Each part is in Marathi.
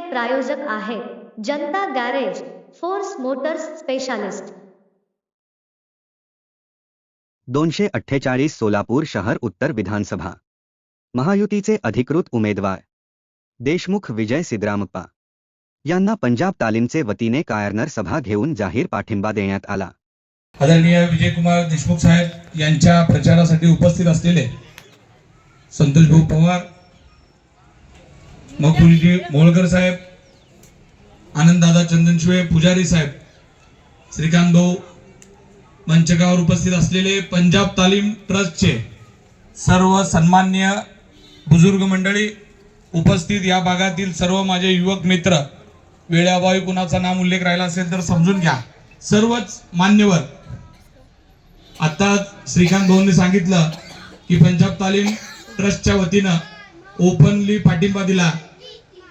प्रायोजक आहेत Janata garage Force Motors specialist. दोनशे अठ्ठेचाळीस सोलापूर शहर उत्तर विधानसभा. महायुतीचे अधिकृत उमेदवार. देशमुख विजय सिद्धरामप्पा यांना पंजाब तालीमचे वतीने कायरनर सभा घेऊन जाहीर पाठिंबा देण्यात आला. आदरणीय विजयकुमार देशमुख साहेब यांच्या प्रचारासाठी उपस्थित असलेले संतोष भाऊ पवार मकुलजी मोळकर साहेब आनंददादा चंदनशिवे पुजारी साहेब श्रीकांत भाऊ मंचकावर उपस्थित असलेले पंजाब तालीम ट्रस्टचे सर्व सन्मान्य बुजुर्ग मंडळी उपस्थित या भागातील सर्व माझे युवक मित्र वेळाभावी कुणाचा नाम उल्लेख राहिला असेल तर समजून घ्या. सर्वच मान्यवर. आता श्रीकांत भाऊंनी सांगितलं की पंजाब तालीम ट्रस्टच्या वतीनं ओपनली पाठिंबा दिला.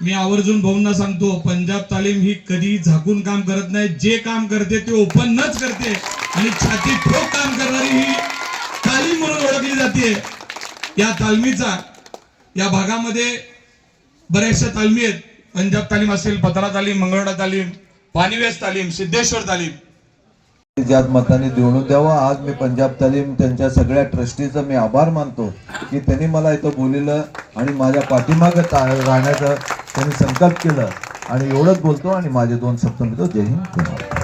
मी आवर्जून भाऊंना सांगतो पंजाब तालीम ही कधी झाकून काम करत नाही. जे काम करते ते ओपनच करते. आणि छाती ठोक काम करणारी ही तालीम म्हणून ओळखली जाते. या तालमीचा या भागामध्ये बऱ्याचशा तालमी आहेत. पंजाब तालीम असेल पत्रा तालीम मंगळवाडा तालीम पाणीवेस तालीम सिद्धेश्वर तालीम. ज्यात मताने निवडून द्यावा. आज मी पंजाब तालीम त्यांच्या सगळ्या ट्रस्टीचा मी आभार मानतो की त्यांनी मला इथं बोलिलं आणि माझ्या पाठीमागं राहण्याचं त्यांनी संकल्प केलं आणि एवढंच बोलतो आणि माझे दोन शब्द मिळतो जय हिंद जय